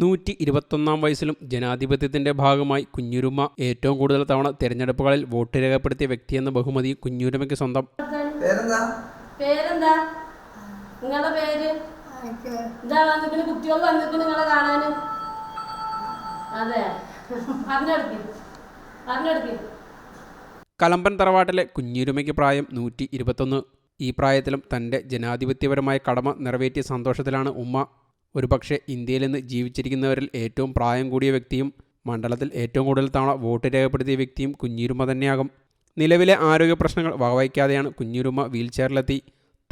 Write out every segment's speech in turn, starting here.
നൂറ്റി ഇരുപത്തൊന്നാം വയസ്സിലും ജനാധിപത്യത്തിന്റെ ഭാഗമായി കുഞ്ഞുരുമ്മ ഏറ്റവും കൂടുതൽ തവണ തെരഞ്ഞെടുപ്പുകളിൽ വോട്ട് രേഖപ്പെടുത്തിയ വ്യക്തിയെന്ന ബഹുമതി കുഞ്ഞുരുമയ്ക്ക് സ്വന്തം. പേരെന്താ? പേരെന്താ? നിങ്ങളെ പേര്? ഇതാ വന്നിക്കണ് കുട്ടികൾ വന്നിക്കണ് നിങ്ങളെ കാണാന്. അതെ. കലമ്പൻ തറവാട്ടിലെ കുഞ്ഞിരുമയ്ക്ക് പ്രായം നൂറ്റി ഇരുപത്തൊന്ന് ഈ പ്രായത്തിലും തന്റെ ജനാധിപത്യപരമായ കടമ നിറവേറ്റിയ സന്തോഷത്തിലാണ് ഉമ്മ ഒരുപക്ഷെ ഇന്ത്യയിൽ നിന്ന് ജീവിച്ചിരിക്കുന്നവരിൽ ഏറ്റവും പ്രായം കൂടിയ വ്യക്തിയും മണ്ഡലത്തിൽ ഏറ്റവും കൂടുതൽ തവണ വോട്ട് രേഖപ്പെടുത്തിയ വ്യക്തിയും കുഞ്ഞിരുമ തന്നെയാകും. നിലവിലെ ആരോഗ്യ പ്രശ്നങ്ങൾ വകവയ്ക്കാതെയാണ് കുഞ്ഞിരുമ വീൽചെയറിലെത്തി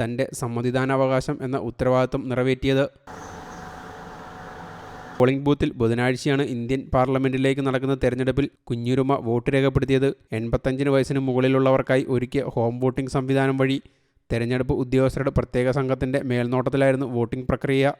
തന്റെ സമ്മതിദാനാവകാശം എന്ന ഉത്തരവാദിത്വം നിറവേറ്റിയത്. പോളിംഗ് ബൂത്തിൽ ബുധനാഴ്ചയാണ് ഇന്ത്യൻ പാർലമെന്റിലേക്ക് നടക്കുന്ന തെരഞ്ഞെടുപ്പിൽ കുഞ്ഞുരുമ വോട്ട് രേഖപ്പെടുത്തിയത്. എൺപത്തഞ്ചിന് വയസ്സിന് മുകളിലുള്ളവർക്കായി ഒരുക്കിയ ഹോം വോട്ടിംഗ് സംവിധാനം വഴി തെരഞ്ഞെടുപ്പ് ഉദ്യോഗസ്ഥരുടെ പ്രത്യേക സംഘത്തിന്റെ മേൽനോട്ടത്തിലായിരുന്നു വോട്ടിംഗ് പ്രക്രിയ.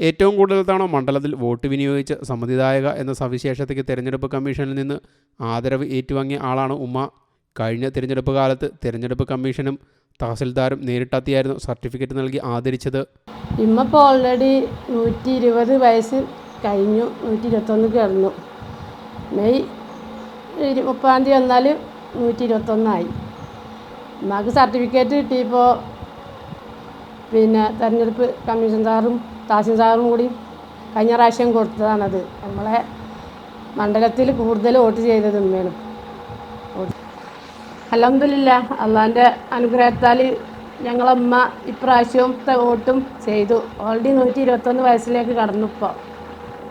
ഏറ്റവും കൂടുതൽ തവണ മണ്ഡലത്തിൽ വോട്ട് വിനിയോഗിച്ച സമ്മതിദായക എന്ന സവിശേഷതയ്ക്ക് തെരഞ്ഞെടുപ്പ് കമ്മീഷനിൽ നിന്ന് ആദരവ് ഏറ്റുവാങ്ങിയ ആളാണ് ഉമ്മ. കഴിഞ്ഞ തിരഞ്ഞെടുപ്പ് കാലത്ത് തിരഞ്ഞെടുപ്പ് കമ്മീഷനും തഹസിൽദാരും നേരിട്ടെത്തിയായിരുന്നു സർട്ടിഫിക്കറ്റ് നൽകി ആദരിച്ചത്. ഇമ്മപ്പോൾ ഓൾറെഡി നൂറ്റി ഇരുപത് വയസ്സ് കഴിഞ്ഞു നൂറ്റി ഇരുപത്തൊന്ന് കിടന്നു. മെയ് മുപ്പതാം തീയതി വന്നാൽ നൂറ്റി ഇരുപത്തൊന്നായി നമുക്ക് സർട്ടിഫിക്കറ്റ് കിട്ടിയപ്പോൾ പിന്നെ തിരഞ്ഞെടുപ്പ് കമ്മീഷൻ സാറും തഹസിൽദാറും കൂടി കഴിഞ്ഞ പ്രാവശ്യം കൊടുത്തതാണത്. നമ്മളെ മണ്ഡലത്തിൽ കൂടുതൽ വോട്ട് ചെയ്തത് ഉമ്മയാണ്. അലഹമില്ല അള്ളാന്റെ അനുഗ്രഹത്താൽ ഞങ്ങളമ്മ ഇപ്രാവശ്യവും തോട്ടും ചെയ്തു. ഓൾറെഡി നൂറ്റി ഇരുപത്തൊന്ന് വയസ്സിലേക്ക് കടന്നു ഇപ്പോൾ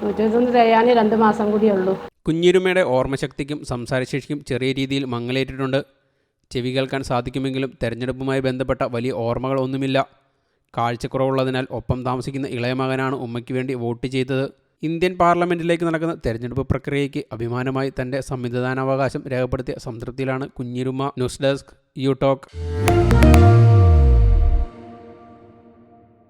നൂറ്റി ഇരുപത്തൊന്ന് തികയാൻ രണ്ട് മാസം കൂടിയേ ഉള്ളൂ കുഞ്ഞിരുമയുടെ ഓർമ്മശക്തിക്കും സംസാരശേഷിക്കും ചെറിയ രീതിയിൽ മങ്ങലേറ്റിട്ടുണ്ട്. ചെവി കേൾക്കാൻ സാധിക്കുമെങ്കിലും തെരഞ്ഞെടുപ്പുമായി ബന്ധപ്പെട്ട വലിയ ഓർമ്മകൾ ഒന്നുമില്ല കാഴ്ചക്കുറവുള്ളതിനാൽ ഒപ്പം താമസിക്കുന്ന ഇളയ മകനാണ് ഉമ്മയ്ക്ക് വേണ്ടി വോട്ട് ചെയ്തത്. ഇന്ത്യൻ പാർലമെന്റിലേക്ക് നടക്കുന്ന തെരഞ്ഞെടുപ്പ് പ്രക്രിയയ്ക്ക് അഭിമാനമായി തന്റെ സംവിധാനാവകാശം രേഖപ്പെടുത്തിയ സംതൃപ്തിയിലാണ് കുഞ്ഞിരുമ ന്യൂസ് ഡെസ്ക് യു ടോക്ക്